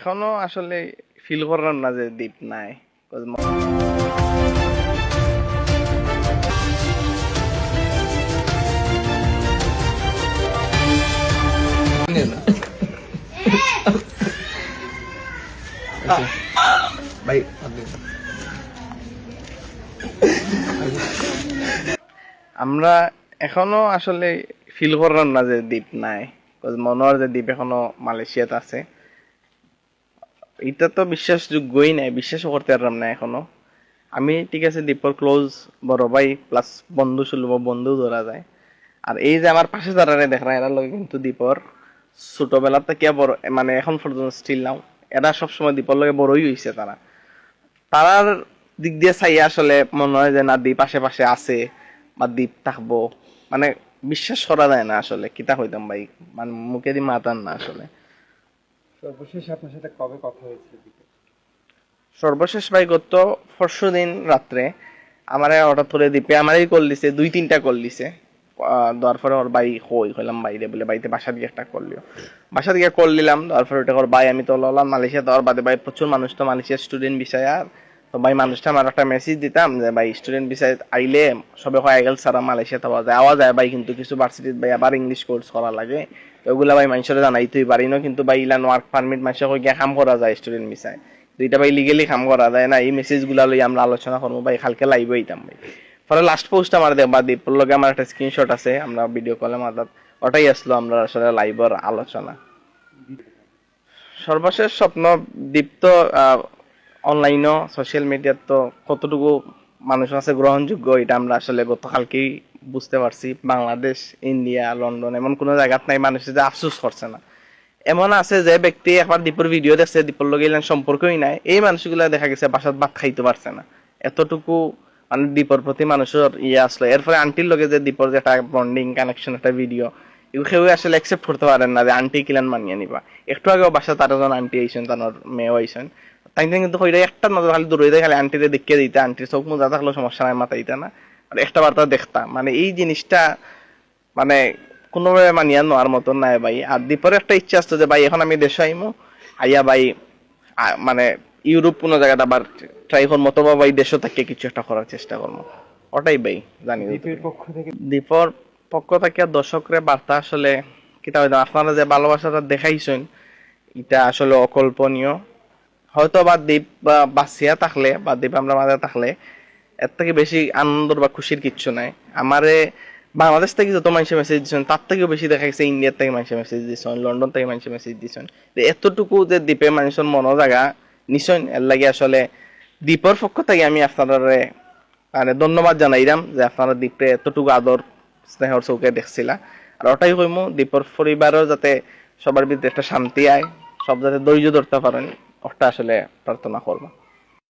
এখনও আসলে ফিল করলাম না যে দ্বীপ নাই। আমরা এখনও আসলে ফিল করলাম না যে দ্বীপ নাই। মনে হয় যে দ্বীপ এখনও মালয়েশিয়াতে আছে। এটা তো বিশ্বাসযোগ্যই নাই বিশ্বাস করতে পারলাম না এখনও। আমি ঠিক আছে দীপর ক্লোজ বড় ভাই প্লাস বন্ধু সুলভ বন্ধু ধরা যায়। আর এই যে আমার পাশে দাঁড়ানে দেখা এরা লগে কিন্তু দীপর ছোটবেলা থেকে বড় মানে এখন পর্যন্ত স্টিল নাও এরা সবসময় দীপর লগে বড়ই হইছে তারা। তারার দিক দিয়ে চাই আসলে মনে হয় যে, না দ্বীপ আশেপাশে আছে, বা দ্বীপ থাকব। মানে বিশ্বাস করা যায় না আসলে, কিতা হইতাম ভাই? মানে মুখে দি মাতান না আসলে। সর্বশেষ আপনার সাথে কবে কথা সর্বশেষ ভাই গত পরশু দিন রাত্রে আমারে হঠাৎ করে দিপে আমারই কল দিছে, দুই তিনটা কল দিছে। দেওয়ার পরে ওর বাই হই হইলাম বাইরে বলে বাড়িতে বাসা দিয়ে একটা কল লিও বাসা দিয়ে কল দিলাম, দেওয়ার পরে ওটা ওর বাই আমি তো ললাম মালয়েশিয়া দেওয়ার বাদে ভাই প্রচুর মানুষ, তো মালয়েশিয়ার স্টুডেন্ট বিষয় আর তো ভাই, মানুষটা আমার একটা মেসেজ দিতাম যে, ভাই স্টুডেন্ট বিষয় আইলে সবে হয়ে গেল সারা মালয়েশিয়াতে পাওয়া যায়। আওয়া যায় ভাই, কিন্তু কিছু ভার্সিটিত ভাই আবার ইংলিশ কোর্স করা লাগে। তো ওগুলা ভাই মানুষের জানাইতেই পারি না, কিন্তু ভাই, ইলান ওয়ার্ক পারমিট মানুষের গিয়ে কাম করা যায় স্টুডেন্ট বিষয় দুইটা ভাই লিগেলি কাম করা যায় না, এই মেসেজগুলা লই আমরা আলোচনা করব ভাই, কালকে লাইভ হইতাম ভাই। পরে লাস্ট পোস্ট আমার দেখবা দীপর লগে আমার একটা স্ক্রিনশট আছে, আমরা ভিডিও কলে মাথাত ওটাই আসলো আমরা আসলে লাইভের আলোচনা। সর্বশেষ স্বপ্ন দীপ্ত অনলাইনও সোশ্যাল মিডিয়ার তো কতটুকু মানুষ আছে গ্রহণযোগ্য, এটা আমরা আসলে গতকালকেই বুঝতে পারছি। বাংলাদেশ, ইন্ডিয়া, লন্ডন এমন কোনো জায়গাত নাই, মানুষে যে আফসোস করছে না। এমন আছে যে ব্যক্তি একবার দীপর ভিডিও দেখছে, দীপর লগে ইলান সম্পর্কই নাই। এই মানুষগুলা দেখা গেছে বাসাত ভাত খাইতে পারছে না। এতটুকু মানে দীপর প্রতি মানুষের ইয়ে আসলো। এরপরে আন্টির লগে যে দীপর যে একটা বন্ডিং কানেকশন একটা ভিডিও কেউ আসলে অ্যাকসেপ্ট করতে পারেন না যে আন্টি কিলান মানিয়ে নিবা। একটু আগেও বাসা তার একজন আন্টি আইসেন তার মেয়েও আইসেন তাই কিন্তু একটা নজর খালি দূরে খালি আন্টিরে দেখিয়ে দিতে। আন্টির চোখ মুজা থাকলেও সমস্যা নাই মাথা দিতে না। আর একটা বার্তা দেখতাম মানে এই জিনিসটা মানে কোনোভাবে মানিয়া নেওয়ার মতন নাই ভাই। আর দীপর একটা ইচ্ছা আসতো যে ভাই এখন আমি দেশে আইমু আইয়া ভাই মানে ইউরোপ কোনো জায়গাটা আবার ট্রাই করব অথবা ভাই দেশও থেকে কিছু একটা করার চেষ্টা করব ওটাই ভাই জানি দ্বীপের পক্ষ থেকে দীপর পক্ষ থেকে দর্শকরে বার্তা আসলে কিতা আপনারা যে ভালোবাসাটা দেখাইছেন এটা আসলে অকল্পনীয়। হয়তো বা দ্বীপ বা বাঁচিয়া থাকলে, বা দ্বীপ আমরা মাঝে থাকলে, এর থেকে বেশি আনন্দর বা খুশির কিচ্ছু নাই। আমারে বাংলাদেশ থেকে যত মানুষের মেসেজ দিচ্ছেন তার থেকেও বেশি দেখা গেছে ইন্ডিয়ার থেকে মানুষের মেসেজ দিচ্ছেন লন্ডন থেকে মানুষের মেসেজ দিচ্ছেন এতটুকু যে দ্বীপে মানুষের মনো জায়গা নিশ্চয় এর লাগে আসলে দ্বীপের পক্ষ থেকে আমি আপনারা মানে ধন্যবাদ জানাইলাম যে আপনারা দ্বীপে এতটুকু আদর, স্নেহর চৌকে দেখছিলা। আর ওটাই কইমু দ্বীপর পরিবারও যাতে সবার ভিতরে একটা শান্তি আয়, সব যাতে ধৈর্য ধরতে পারেন। ওটা আসলে প্রার্থনা করব।